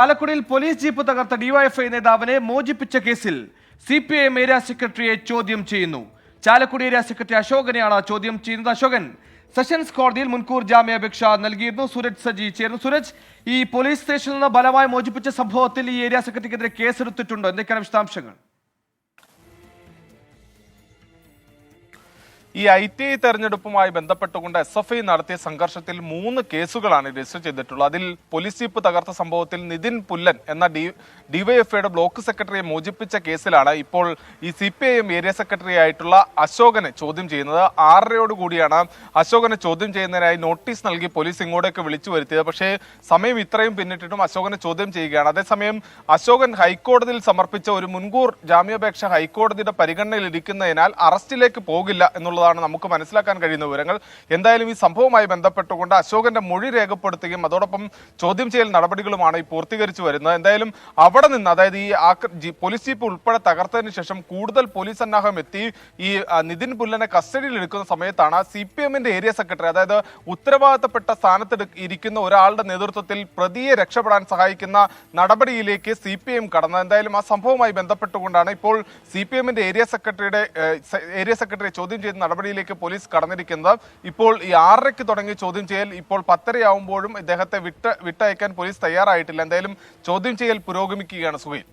ചാലക്കുടിയിൽ police jeep തകർത്ത DYFI നേതാവിനെ മോചിപ്പിച്ച കേസിൽ സി പി ഐ ഏരിയ സെക്രട്ടറിയെ ചോദ്യം ചെയ്യുന്നു. ചാലക്കുടി ഏരിയ സെക്രട്ടറി അശോകനെയാണ് ചോദ്യം ചെയ്യുന്നത്. അശോകൻ സെഷൻസ് കോടതിയിൽ മുൻകൂർ ജാമ്യാപേക്ഷ നൽകിയിരുന്നു. സുരജ് സജി ചേർന്നു സുരജ് ഈ പോലീസ് സ്റ്റേഷനിൽ നിന്ന് ബലമായി മോചിപ്പിച്ച സംഭവത്തിൽ ഈ ഏരിയ സെക്രട്ടറിക്കെതിരെ കേസെടുത്തിട്ടുണ്ടോ? എന്തൊക്കെയാണ് വിശദാംശങ്ങൾ? ഈ ഐ ടി ഐ തെരഞ്ഞെടുപ്പുമായി ബന്ധപ്പെട്ടുകൊണ്ട് എസ് എഫ് ഐ നടത്തിയ സംഘർഷത്തിൽ മൂന്ന് കേസുകളാണ് രജിസ്റ്റർ ചെയ്തിട്ടുള്ളത്. അതിൽ പോലീസ് ജീപ്പ് തകർത്ത സംഭവത്തിൽ നിതിൻ പുല്ലൻ എന്ന ഡി ഡിവൈഎഫ്ഐയുടെ ബ്ലോക്ക് സെക്രട്ടറിയെ മോചിപ്പിച്ച കേസിലാണ് ഇപ്പോൾ ഈ C P I M area secretary ആയിട്ടുള്ള അശോകനെ ചോദ്യം ചെയ്യുന്നത്. ആറരയോട് കൂടിയാണ് അശോകനെ ചോദ്യം ചെയ്യുന്നതിനായി നോട്ടീസ് നൽകി പോലീസ് ഇങ്ങോട്ടേക്ക് വിളിച്ചു വരുത്തിയത്. പക്ഷേ സമയം ഇത്രയും പിന്നിട്ടിട്ടും അശോകനെ ചോദ്യം ചെയ്യുകയാണ്. അതേസമയം അശോകൻ ഹൈക്കോടതിയിൽ സമർപ്പിച്ച ഒരു മുൻകൂർ ജാമ്യാപേക്ഷ ഹൈക്കോടതിയുടെ പരിഗണനയിൽ ഇരിക്കുന്നതിനാൽ അറസ്റ്റിലേക്ക് പോകില്ല എന്നുള്ളതാണ് നമുക്ക് മനസ്സിലാക്കാൻ കഴിയുന്ന വിവരങ്ങൾ. എന്തായാലും ഈ സംഭവവുമായി ബന്ധപ്പെട്ടുകൊണ്ട് അശോകന്റെ മൊഴി രേഖപ്പെടുത്തുകയും അതോടൊപ്പം ചോദ്യം ചെയ്യൽ നടപടികളുമാണ് ഈ പൂർത്തീകരിച്ചു വരുന്നത്. എന്തായാലും അവിടെ നിന്ന് അതായത് ഈ പോലീസ് ജീപ്പ് ഉൾപ്പെടെ തകർത്തതിന് ശേഷം കൂടുതൽ പോലീസ് സന്നാഹം എത്തി. ഈ നിതിൻ പുല്ലനെ കസ്റ്റഡിയിൽ എടുക്കുന്ന സമയത്താണ് സി പി എമ്മിന്റെ ഏരിയ സെക്രട്ടറി അതായത് ഉത്തരവാദിത്തപ്പെട്ട സ്ഥാനത്ത് ഇരിക്കുന്ന ഒരാളുടെ നേതൃത്വത്തിൽ പ്രതിയെ രക്ഷപ്പെടാൻ സഹായിക്കുന്ന നടപടിയിലേക്ക് സി പി എം കടന്നത്. എന്തായാലും ആ സംഭവവുമായി ബന്ധപ്പെട്ടുകൊണ്ടാണ് ഇപ്പോൾ സി പി എമ്മിന്റെ ഏരിയ സെക്രട്ടറിയുടെ ഏരിയ സെക്രട്ടറിയെ ചോദ്യം ചെയ്യുന്ന നടപടിയിലേക്ക് പോലീസ് കടന്നിരിക്കുന്നത്. ഇപ്പോൾ ഈ ആറരയ്ക്ക് തുടങ്ങിയ ചോദ്യം ചെയ്യൽ ഇപ്പോൾ പത്തരയാവുമ്പോഴും ഇദ്ദേഹത്തെ വിട്ട് വിട്ടയക്കാൻ പോലീസ് തയ്യാറായിട്ടില്ല. എന്തായാലും ചോദ്യം ചെയ്യൽ പുരോഗമിക്കുകയാണ് സുഹൈൽ.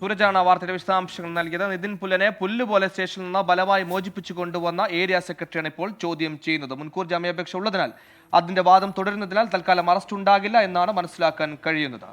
സൂരജാണ് വാർത്തയുടെ വിശദാംശങ്ങൾ നൽകിയത്. നിതിൻ പുല്ലനെ പുല്ലുപോലെ സ്റ്റേഷനിൽ നിന്ന് ബലമായി മോചിപ്പിച്ചു കൊണ്ടുവന്ന ഏരിയ സെക്രട്ടറിയാണ് ഇപ്പോൾ ചോദ്യം ചെയ്യുന്നത്. മുൻകൂർ ജാമ്യാപേക്ഷ ഉള്ളതിനാൽ അതിന്റെ വാദം തുടരുന്നതിനാൽ തൽക്കാലം അറസ്റ്റ് ഉണ്ടാകില്ല എന്നാണ് മനസ്സിലാക്കാൻ കഴിയുന്നത്.